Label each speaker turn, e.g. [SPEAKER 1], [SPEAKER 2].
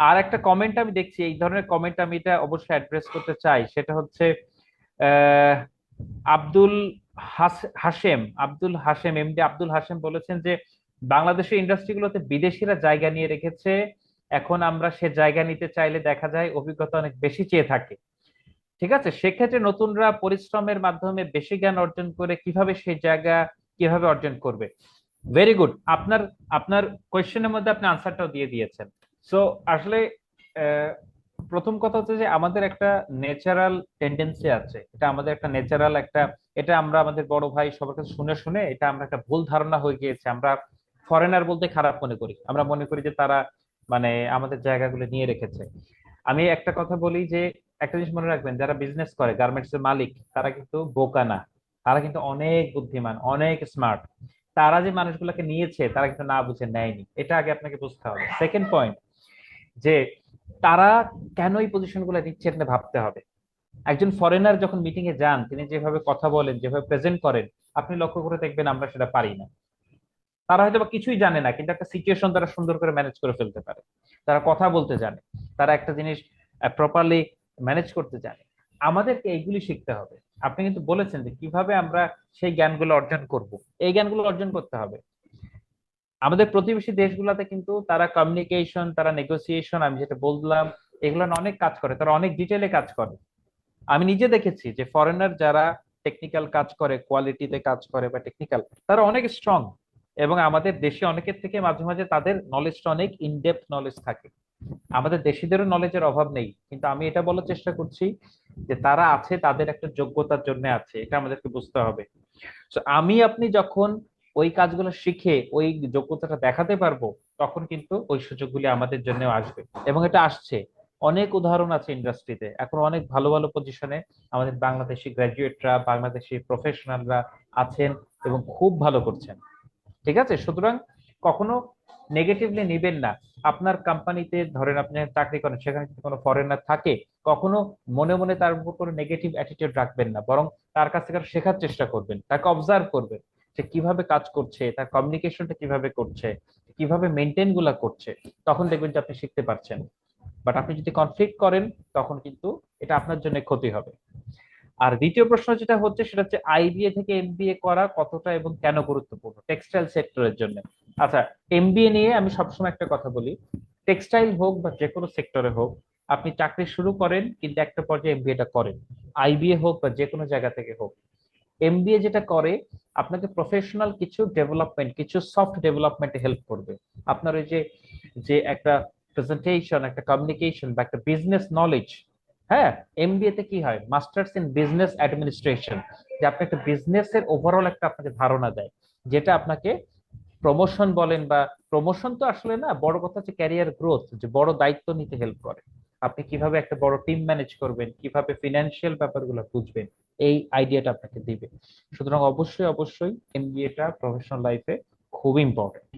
[SPEAKER 1] আর একটা কমেন্ট আমি দেখছি, এই ধরনের কমেন্ট আমি এটা অবশ্যই অ্যাড্রেস করতে চাই। সেটা হচ্ছে আব্দুল হাস- হাশেম, আব্দুল হাশেম এমডি আব্দুল হাশেম বলেছেন যে, বাংলাদেশের ইন্ডাস্ট্রিগুলোতে বিদেশিরা জায়গা নিয়ে রেখেছে, এখন আমরা সে জায়গা নিতে চাইলে দেখা যায় অভিজ্ঞতা অনেক বেশি চেয়ে থাকে। ঠিক আছে? সেক্ষেত্রে নতুনরা পরিশ্রমের মাধ্যমে বেশি জ্ঞান অর্জন করে কীভাবে সেই জায়গা কীভাবে অর্জন করবে? ভেরি গুড আপনার আপনার কোয়েশ্চেনের মধ্যে আপনি আনসারটাও দিয়ে দিয়েছেন। সো আসলে প্রথম কথা হচ্ছে যে, আমাদের একটা ন্যাচারাল টেন্ডেন্সি আছে। এটা আমাদের একটা ন্যাচারাল একটা, এটা আমরা আমাদের বড় ভাই সবার কাছে শুনে শুনে, এটা আমরা একটা ভুল ধারণা হয়ে গিয়েছে। আমরা ফরেনার বলতে খারাপ মনে করি। আমরা মনে করি যে, তারা মানে আমাদের জায়গাগুলো নিয়ে রেখেছে। আমি একটা কথা বলি যে, একটা জিনিস মনে রাখবেন, যারা বিজনেস করে গার্মেন্টস এর মালিক, তারা কিন্তু বোকা না। তারা কিন্তু অনেক বুদ্ধিমান, অনেক স্মার্ট তারা যে মানুষগুলোকে নিয়েছে, তারা কিন্তু না বুঝে, নেয়নি। এটা আগে আপনাকে বুঝতে হবে। সেকেন্ড পয়েন্ট যে তারা কেন এই পজিশনগুলো দিচ্ছে এটা ভাবতে হবে। একজন ফরেনার যখন মিটিং এ যান, তিনি যেভাবে কথা বলেন, যেভাবে প্রেজেন্ট করেন, আপনি লক্ষ্য করে দেখবেন আমরা সেটা পারি না। তারা হয়তো কিছুই জানে না, কিন্তু একটা সিচুয়েশন তারা সুন্দর করে ম্যানেজ করে ফেলতে পারে। তারা কথা বলতে জানে, তারা একটা জিনিস প্রপারলি ম্যানেজ করতে জানে। আমাদেরকে এইগুলি শিখতে হবে। আপনি কিন্তু বলেছেন যে কীভাবে আমরা সেই জ্ঞানগুলো অর্জন করব। এই জ্ঞানগুলো অর্জন করতে হবে। আমাদের প্রতিবেশী দেশগুলোতে কিন্তু তারা কমিউনিকেশন তারা নেগোসিয়েশন আমি যেটা বললাম, এগুলো অনেক কাজ করে, তারা অনেক ডিটেলে কাজ করে। আমি নিজে দেখেছি যে ফরেনার যারা টেকনিক্যাল কাজ করে কোয়ালিটিতে কাজ করে বা টেকনিক্যাল তারা অনেক স্ট্রং এবং আমাদের দেশে অনেকের থেকে মাঝে মাঝে তাদের নলেজটা অনেক ইনডেপথ নলেজ থাকে। আমাদের দেশিদেরও নলেজের অভাব নেই, কিন্তু আমি এটা বলার চেষ্টা করছি যে তারা আছে, তাদের একটা যোগ্যতার জন্য আছে, এটা আমাদেরকে বুঝতে হবে। আমি, আপনি যখন ওই কাজগুলো শিখে ওই যোগ্যতাটা দেখাতে পারব, তখন কিন্তু ওই সুযোগগুলি আমাদের জন্য আসবে। এবং এটা আসছে। অনেক উদাহরণ আছে ইন্ডাস্ট্রিতে। এখন অনেক ভালো ভালো পজিশনে আমাদের বাংলাদেশি গ্রাজুয়েটরা বাংলাদেশি প্রফেশনালরা আছেন এবং খুব ভালো করছেন। ঠিক আছে? সুতরাং কখনো নেগেটিভলি নিবেন না। আপনার কোম্পানিতে ধরেন আপনি চাকরি করেন, সেখানে যদি কোনো ফরেনার থাকে, কখনো মনে মনে তার উপর কোনো নেগেটিভ অ্যাটিটিউড রাখবেন না। বরং তার কাছ থেকে শেখার চেষ্টা করবেন। তাকে অবজার্ভ করবেন। সে কীভাবে কাজ করছে, তার কমিউনিকেশনটা কীভাবে করছে, কীভাবে মেনটেনগুলা করছে, তখন দেখবেন যে আপনি শিখতে পারছেন। বাট আপনি যদি কনফ্লিক্ট করেন, তখন কিন্তু এটা আপনার জন্য ক্ষতি হবে। আর দ্বিতীয় প্রশ্ন যেটা হচ্ছে, সেটা হচ্ছে আইবিএ থেকে এমবিএ করা কতটা এবং কেন গুরুত্বপূর্ণ? টেক্সটাইল সেক্টরের জন্য। আচ্ছা এমবিএ নিয়ে আমি সবসময় একটা কথা বলি। টেক্সটাইল হোক বা যে কোনো সেক্টরে হোক, আপনি চাকরি শুরু করেন, কিন্তু একটা পর্যায়ে এমবিএটা করেন। আইবিএ হোক বা যে কোনো জায়গা থেকে হোক এমবিএ যেটা করে, আপনাকে প্রফেশনাল কিছু ডেভেলপমেন্ট কিছু সফট ডেভেলপমেন্টে হেল্প করবে। আপনার ওই যে যে একটা প্রেজেন্টেশন একটা কমিউনিকেশন বা একটা বিজনেস নলেজ হ্যাঁ? এমবিএ তে কি হয়? মাস্টার্স ইন বিজনেস অ্যাডমিনিস্ট্রেশন যে আপনি একটা বিজনেসের ওভারঅল একটা আপনাকে ধারণা দেয়, যেটা আপনাকে প্রমোশন বলেন বা প্রমোশন তো আসলে না, বড় কথা হচ্ছে ক্যারিয়ার গ্রোথ যে বড় দায়িত্ব নিতে হেল্প করে। আপনি কীভাবে একটা বড় টিম ম্যানেজ করবেন, কীভাবে ফিনান্সিয়াল ব্যাপারগুলো বুঝবেন এই আইডিয়াটা আপনাকে দিবে। সুতরাং অবশ্যই অবশ্যই এমবিএটা প্রফেশনাল লাইফে খুব ইম্পর্টেন্ট